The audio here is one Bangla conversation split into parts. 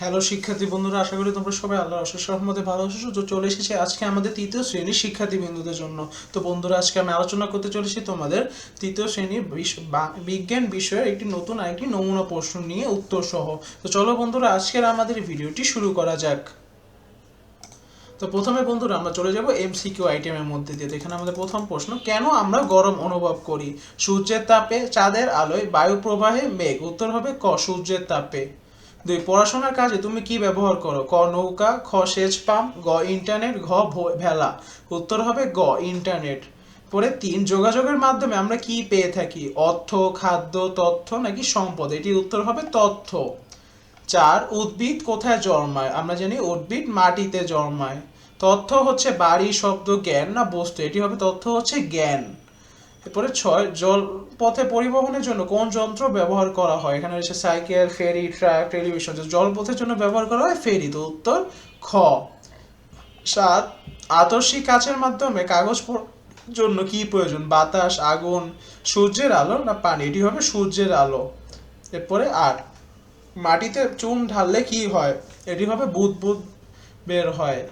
হ্যালো শিক্ষার্থী বন্ধুরা, আশা করি তোমরা সবাই আল্লাহর অশেষ রহমতে ভালো আছো। তো চলে এসেছি আজকে আমাদের তৃতীয় শ্রেণির শিক্ষার্থী বিন্দুদের জন্য। তো বন্ধুরা, আজকে আমি আলোচনা করতে চলেছি তোমাদের তৃতীয় শ্রেণির বিজ্ঞান বিষয়ে একটি নতুন আরেকটি নমুনা প্রশ্ন নিয়ে উত্তর সহ। তো চলো বন্ধুরা, আজকের আমাদের ভিডিওটি শুরু করা যাক। তো প্রথমে বন্ধুরা, আমরা চলে যাব এমসিকিউ আইটেমের মধ্যে দিয়ে। এখানে আমাদের প্রথম প্রশ্ন, কেন আমরা গরম অনুভব করি? সূর্যের তাপে চাঁদের আলোয় বায়ু প্রবাহে মেঘ। উত্তর হবে ক, সূর্যের তাপে। দুই, পড়াশোনার কাজে তুমি কি ব্যবহার করো? ক, নৌকা, খ, সেচ পাম্প, গ, ইন্টারনেট, ঘ ভেলা। উত্তর হবে গ, ইন্টারনেট। পরে তিন, যোগাযোগের মাধ্যমে আমরা কি পেয়ে থাকি? অর্থ, খাদ্য, তথ্য নাকি সম্পদ? এটির উত্তর হবে তথ্য। চার, উদ্ভিদ কোথায় জন্মায়? আমরা জানি উদ্ভিদ মাটিতে জন্মায়। তথ্য হচ্ছে বাড়ি, শব্দ, জ্ঞান না বস্তু? এটি হবে তথ্য হচ্ছে জ্ঞান। এরপরে ছয়, জল পথে পরিবহনের জন্য কোন যন্ত্র ব্যবহার করা হয়? এখানে রয়েছে সাইকেল, ফেরি, ট্রাক, টেলিভিশন জলপথের জন্য ব্যবহার করা হয় ফেরি। তো উত্তর খ। সাত আদর্শিক কাচের মাধ্যমে কাগজ জন্য কি প্রয়োজন? বাতাস, আগুন, সূর্যের আলো না পানি? এটি হবে সূর্যের আলো। এরপরে আট, মাটিতে চুন ঢাললে কি হয়? এটি হবে বুদবুদ বের হয়।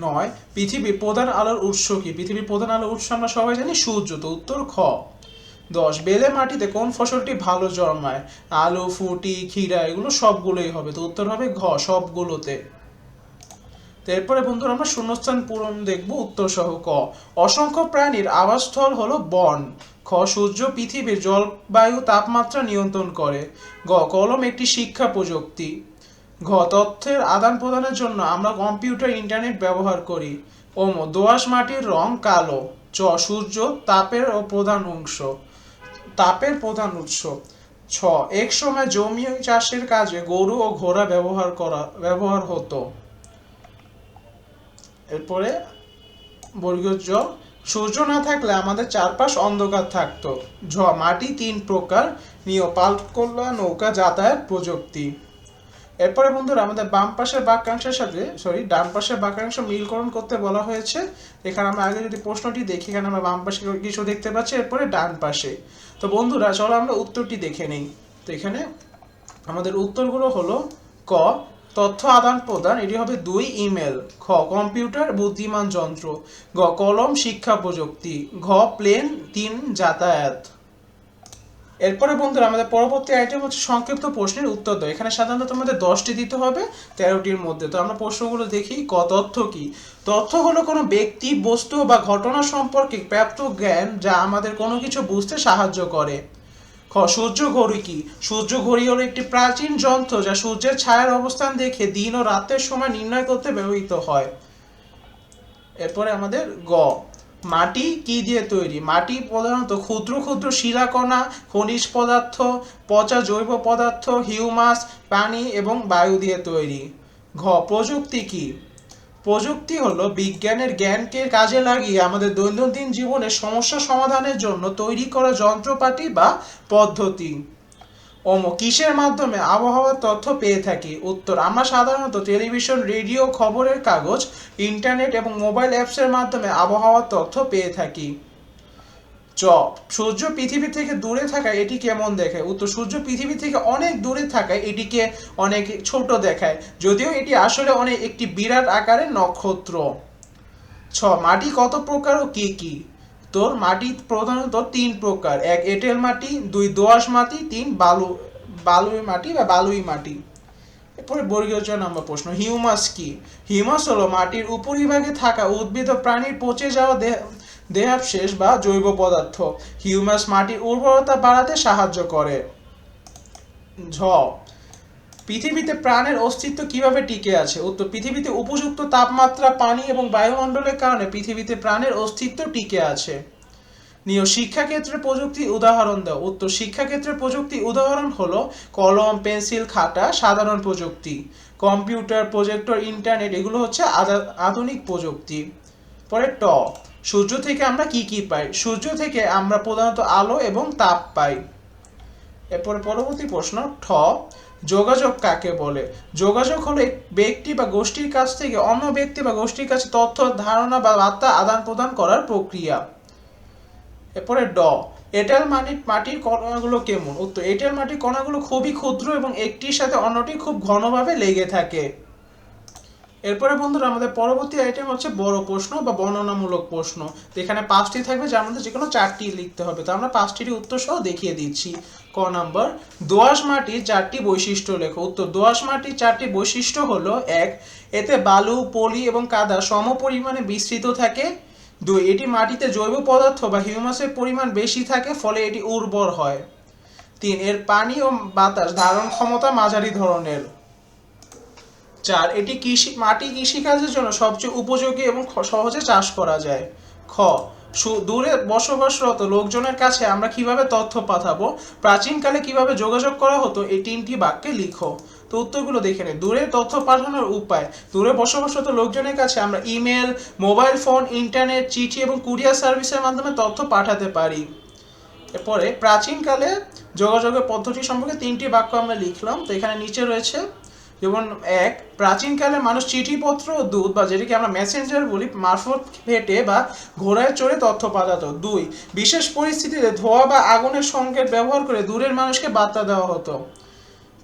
নয়, পৃথিবীর প্রধান আলোর উৎস কি? পৃথিবীর প্রধান আলোর উৎস আমরা সবাই জানি সূর্য। তো উত্তর খ। দশ, বেলে মাটিতে কোন ফসলটি ভালো জন্মায়? আলু, ফুটি, ক্ষীরা, এগুলো সবগুলোই হবে। তো উত্তর হবে ঘ, সবগুলোতে। এরপরে বন্ধুরা আমরা শূন্যস্থান পূরণ দেখব, উত্তর সহ ক। অসংখ্য প্রাণীর আবাসস্থল হলো বন। খ, সূর্য পৃথিবীর জলবায়ু তাপমাত্রা নিয়ন্ত্রণ করে। গ, কলম একটি শিক্ষা প্রযুক্তি। ঘ, তথ্যের আদান প্রদানের জন্য আমরা কম্পিউটার, ইন্টারনেট ব্যবহার করি। ওম, দোআঁশ মাটির রং কালো। চ, সূর্য তাপের ও প্রধান অংশ। তাপের প্রধান উৎস। ছ, এক সময় জমি চাষের কাজে গরু ও ঘোড়া ব্যবহার করা, ব্যবহার হতো। এরপরে বর্গীয় জ সূর্য না থাকলে আমাদের চারপাশ অন্ধকার থাকতো। ঝ, মাটি তিন প্রকার নিয় পালকোল্লা নৌকা, যাতায়াত প্রযুক্তি। এরপরে বন্ধুরা আমাদের বাম পাশের বাক্যাংশের সাথে সরি ডান পাশের বাক্যাংশ মিলকরণ করতে বলা হয়েছে। এখানে আমরা আগে যদি প্রশ্নটি দেখি, এখানে আমরা বাম পাশে কিছু দেখতে পাচ্ছি, এরপরে ডান পাশে। তো বন্ধুরা, চলো আমরা উত্তরটি দেখে নেই। তো এখানে আমাদের উত্তরগুলো হলো ক, তথ্য আদান প্রদান, এটি হবে দুই ইমেল, খ, কম্পিউটার, বুদ্ধিমান যন্ত্র, গ, কলম শিক্ষা প্রযুক্তি, ঘ, প্লেন, তিন যাতায়াত। এরপরে বন্ধুরা, আমাদের পরবর্তী আইটেম হচ্ছে সংক্ষিপ্ত প্রশ্নের উত্তর দাও। এখানে সাধারণত তোমাদের দশটি দিতে হবে, তেরোটির মধ্যে। তো আমরা প্রশ্নগুলো দেখি, ক, তথ্য কি? তথ্য হলো কোনো ব্যক্তি, বস্তু বা ঘটনা সম্পর্কে প্রাপ্ত জ্ঞান যা আমাদের কোনো কিছু বুঝতে সাহায্য করে। খ, সূর্য ঘড়ি কি? সূর্য ঘড়ি হলো একটি প্রাচীন যন্ত্র যা সূর্যের ছায়ার অবস্থান দেখে দিন ও রাতের সময় নির্ণয় করতে ব্যবহৃত হয়। এরপরে আমাদের গ। মাটি কি দিয়ে তৈরি? মাটি প্রধানত ক্ষুদ্র ক্ষুদ্র শিলাকণা, খনিজ পদার্থ, পচা জৈব পদার্থ, হিউমাস, পানি এবং বায়ু দিয়ে তৈরি। ঘ, প্রযুক্তি কি? প্রযুক্তি হলো বিজ্ঞানের জ্ঞানকে কাজে লাগিয়ে আমাদের দৈনন্দিন জীবনে সমস্যা সমাধানের জন্য তৈরি করা যন্ত্রপাতি বা পদ্ধতি। ওম, কিসের মাধ্যমে আবহাওয়ার তথ্য পেয়ে থাকি? উত্তর, আমরা সাধারণত টেলিভিশন, রেডিও, খবরের কাগজ, ইন্টারনেট এবং মোবাইল অ্যাপসের মাধ্যমে আবহাওয়ার তথ্য পেয়ে থাকি। চ, সূর্য পৃথিবী থেকে দূরে থাকায় এটি কেমন দেখায় উত্তর, সূর্য পৃথিবী থেকে অনেক দূরে থাকায় এটিকে অনেক ছোট দেখায়, যদিও এটি আসলে অনেক একটি বিরাট আকারের নক্ষত্র। ছ, মাটি কত প্রকার ও কি কি? তোর মাটি প্রধানত তিন প্রকার। এক এঁটেল মাটি, দুই দোআঁশ মাটি, তিন বালু, বালুই মাটি বা বালুই মাটি। এরপরে বর্গীয় চ নম্বর প্রশ্ন, হিউমাস কি? হিউমাস হলো মাটির উপরিভাগে থাকা উদ্ভিদ ও প্রাণীর পচে যাওয়া দেহ দেহাবশেষ বা জৈব পদার্থ। হিউমাস মাটির উর্বরতা বাড়াতে সাহায্য করে। ঝ পৃথিবীতে প্রাণের অস্তিত্ব কীভাবে টিকে আছে? উত্তর, পৃথিবীতে উপযুক্ত তাপমাত্রা, পানি এবং বায়ুমণ্ডলের কারণে পৃথিবীতে প্রাণের অস্তিত্ব টিকে আছে। নিয় শিক্ষাক্ষেত্রে প্রযুক্তি উদাহরণ দাও। উত্তর শিক্ষাক্ষেত্রে প্রযুক্তি উদাহরণ হলো কলম, পেন্সিল, খাতা, সাধারণ প্রযুক্তি। কম্পিউটার, প্রজেক্টর, ইন্টারনেট, এগুলো হচ্ছে আধুনিক প্রযুক্তি। পরে ট, সূর্য থেকে আমরা কি কি পাই? সূর্য থেকে আমরা প্রধানত আলো এবং তাপ পাই। এরপরে পরবর্তী প্রশ্ন, ঠ যোগাযোগ কাকে বলে? যোগাযোগ হলো ব্যক্তি বা গোষ্ঠীর কাছ থেকে অন্য ব্যক্তি বা গোষ্ঠীর কাছে তথ্য, ধারণা বা বার্তা আদান প্রদান করার প্রক্রিয়া। এরপরে ড এটার মানে মাটির কণাগুলো কেমন? উত্তর এটার মাটির কণাগুলো খুবই ক্ষুদ্র এবং একটির সাথে অন্যটি খুব ঘনভাবে লেগে থাকে। এরপরে বন্ধুরা, আমাদের পরবর্তী আইটেম হচ্ছে বড় প্রশ্ন বা বর্ণনামূলক প্রশ্ন। তো এখানে পাঁচটি থাকবে, যার মধ্যে যে কোনো চারটি লিখতে হবে। তো আমরা পাঁচটির উত্তর সহ দেখিয়ে দিচ্ছি। ক নাম্বার, দোআঁশ মাটির চারটি বৈশিষ্ট্য লেখো। উত্তর, দোআঁশ মাটির চারটি বৈশিষ্ট্য হলো, এক, এতে বালু, পলি এবং কাদা সম পরিমাণে বিস্তৃত থাকে। দুই, এটি মাটিতে জৈব পদার্থ বা হিউমাসের পরিমাণ বেশি থাকে, ফলে এটি উর্বর হয়। তিন, এর পানি ও বাতাস ধারণ ক্ষমতা মাঝারি ধরনের। চার, এটি কৃষি, মাটি কৃষিকাজের জন্য সবচেয়ে উপযোগী এবং সহজে চাষ করা যায়। খ দূরে বসবাসরত লোকজনের কাছে আমরা কীভাবে তথ্য পাঠাবো? প্রাচীনকালে কীভাবে যোগাযোগ করা হতো? এই তিনটি বাক্যে লিখো। তো উত্তরগুলো দেখে নে। দূরে তথ্য পাঠানোর উপায়। দূরে বসবাসরত লোকজনের কাছে আমরা ইমেল, মোবাইল ফোন, ইন্টারনেট, চিঠি এবং কুরিয়ার সার্ভিসের মাধ্যমে তথ্য পাঠাতে পারি। এরপরে প্রাচীনকালে যোগাযোগের পদ্ধতি সম্পর্কে তিনটি বাক্য আমরা লিখলাম। তো এখানে নিচে রয়েছে যেমন এক, প্রাচীনকালে মানুষ চিঠিপত্র ও দুধ বা যেটিকে আমরা মেসেঞ্জার বলি, মারফত হেঁটে বা ঘোড়ায় চড়ে তথ্য পাঠাতো। দুই, বিশেষ পরিস্থিতিতে ধোয়া বা আগুনের সংকেত ব্যবহার করে দূরের মানুষকে বার্তা দেওয়া হতো।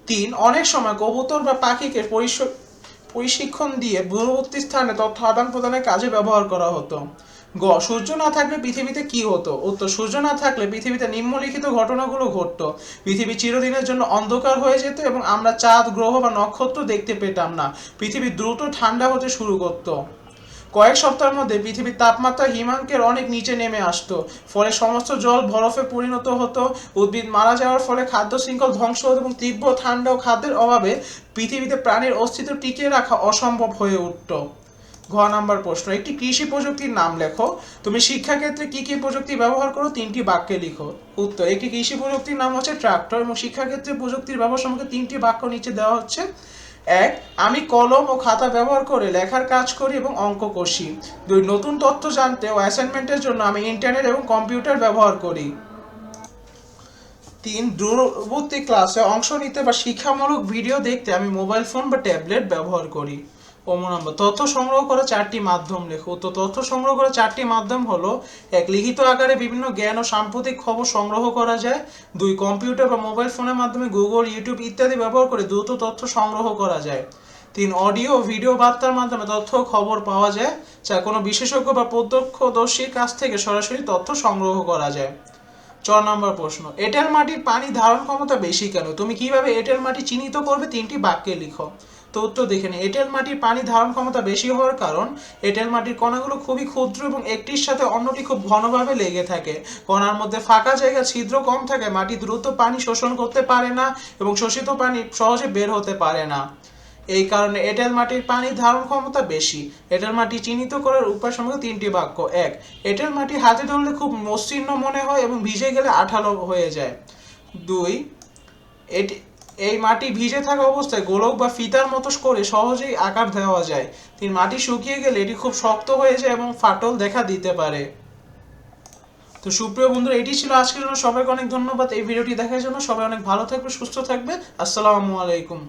তিন, অনেক সময় কবুতর বা পাখিকে পরিশ- প্রশিক্ষণ দিয়ে দূরবর্তী স্থানে তথ্য আদান প্রদানের কাজে ব্যবহার করা হতো। গ, সূর্য না থাকলে পৃথিবীতে কি হতো? উত্তর, সূর্য না থাকলে পৃথিবীতে নিম্নলিখিত ঘটনাগুলো ঘটতো। পৃথিবী চিরদিনের জন্য অন্ধকার হয়ে যেত এবং আমরা চাঁদ, গ্রহ বা নক্ষত্র দেখতে পেতাম না। পৃথিবী দ্রুত ঠান্ডা হতে শুরু করতো। কয়েক সপ্তাহের মধ্যে পৃথিবীর তাপমাত্রা হিমাঙ্কের অনেক নিচে নেমে আসতো। ফলে সমস্ত জল বরফে পরিণত হতো। উদ্ভিদ মারা যাওয়ার ফলে খাদ্য শৃঙ্খল ধ্বংস হতো এবং তীব্র ঠান্ডা ও খাদ্যের অভাবে পৃথিবীতে প্রাণীর অস্তিত্ব টিকিয়ে রাখা অসম্ভব হয়ে উঠত। ঘ নাম্বার প্রশ্ন, একটি কৃষি প্রযুক্তির নাম লেখো। তুমি শিক্ষাক্ষেত্রে কি কি প্রযুক্তি ব্যবহার করো? তিনটি বাক্যে লিখো। উত্তর, একটি কৃষি প্রযুক্তির নাম হচ্ছে ট্রাক্টর এবং শিক্ষাক্ষেত্রে প্রযুক্তির ব্যবহার সম্পর্কে তিনটি বাক্য নিচে দেওয়া হচ্ছে। এক, আমি কলম ও খাতা ব্যবহার করে লেখার কাজ করি এবং অঙ্ক কষি। দুই, নতুন তথ্য জানতে ও অ্যাসাইনমেন্টের জন্য আমি ইন্টারনেট এবং কম্পিউটার ব্যবহার করি। তিন, দূরবর্তী ক্লাসে অংশ নিতে বা শিক্ষামূলক ভিডিও দেখতে আমি মোবাইল ফোন বা ট্যাবলেট ব্যবহার করি। নম্বর তথ্য সংগ্রহ করা চারটি মাধ্যম লেখো। তো তথ্য সংগ্রহ করা চারটি মাধ্যম হলো, এক, লিখিত আকারে বিভিন্ন জ্ঞান ও সাম্প্রতিক খবর সংগ্রহ করা যায়। দুই, কম্পিউটার বা মোবাইল ফোনের মাধ্যমে গুগল ইউটিউব ইত্যাদি ব্যবহার করে দ্রুত তথ্য সংগ্রহ করা যায়। তিন, অডিও ভিডিও বার্তার মাধ্যমে তথ্য খবর পাওয়া যায়, যা কোনো বিশেষজ্ঞ বা প্রত্যক্ষদর্শীর কাছ থেকে সরাসরি তথ্য সংগ্রহ করা যায়। চার নম্বর প্রশ্ন, এঁটেল মাটির পানি ধারণ ক্ষমতা বেশি কেন? তুমি কীভাবে এঁটেল মাটি চিহ্নিত করবে? তিনটি বাক্যে লিখো। তো উত্তর দেখে নিই এঁটেল মাটির পানি ধারণ ক্ষমতা বেশি হওয়ার কারণ, এঁটেল মাটির কণাগুলো খুবই ক্ষুদ্র এবং একটির সাথে অন্যটি খুব ঘনভাবে লেগে থাকে। কণার মধ্যে ফাঁকা জায়গা, ছিদ্র কম থাকে মাটি দ্রুত পানি শোষণ করতে পারে না এবং শোষিত পানি সহজে বের হতে পারে না। এই কারণে এঁটেল মাটির পানি ধারণ ক্ষমতা বেশি। এঁটেল মাটি চিহ্নিত করার উপায় সম্পর্কে তিনটি বাক্য। এক, এঁটেল মাটি হাতে ধরলে খুব মসৃণ মনে হয় এবং ভিজে গেলে আঠালো হয়ে যায়। দুই, এটি এই মাটি ভিজে থাকা অবস্থায় গোলক বা ফিতার মতো করে সহজেই আকার দেওয়া যায়। তিনি মাটি শুকিয়ে গেলে এটি খুব শক্ত হয়ে যায় এবং ফাটল দেখা দিতে পারে। তো সুপ্রিয় বন্ধুরা, এটি ছিল আজকের জন্য। সবাইকে অনেক ধন্যবাদ। এই ভিডিওটি দেখার জন্য সবাই অনেক ভালো থাকবে সুস্থ থাকবে আসসালামু আলাইকুম।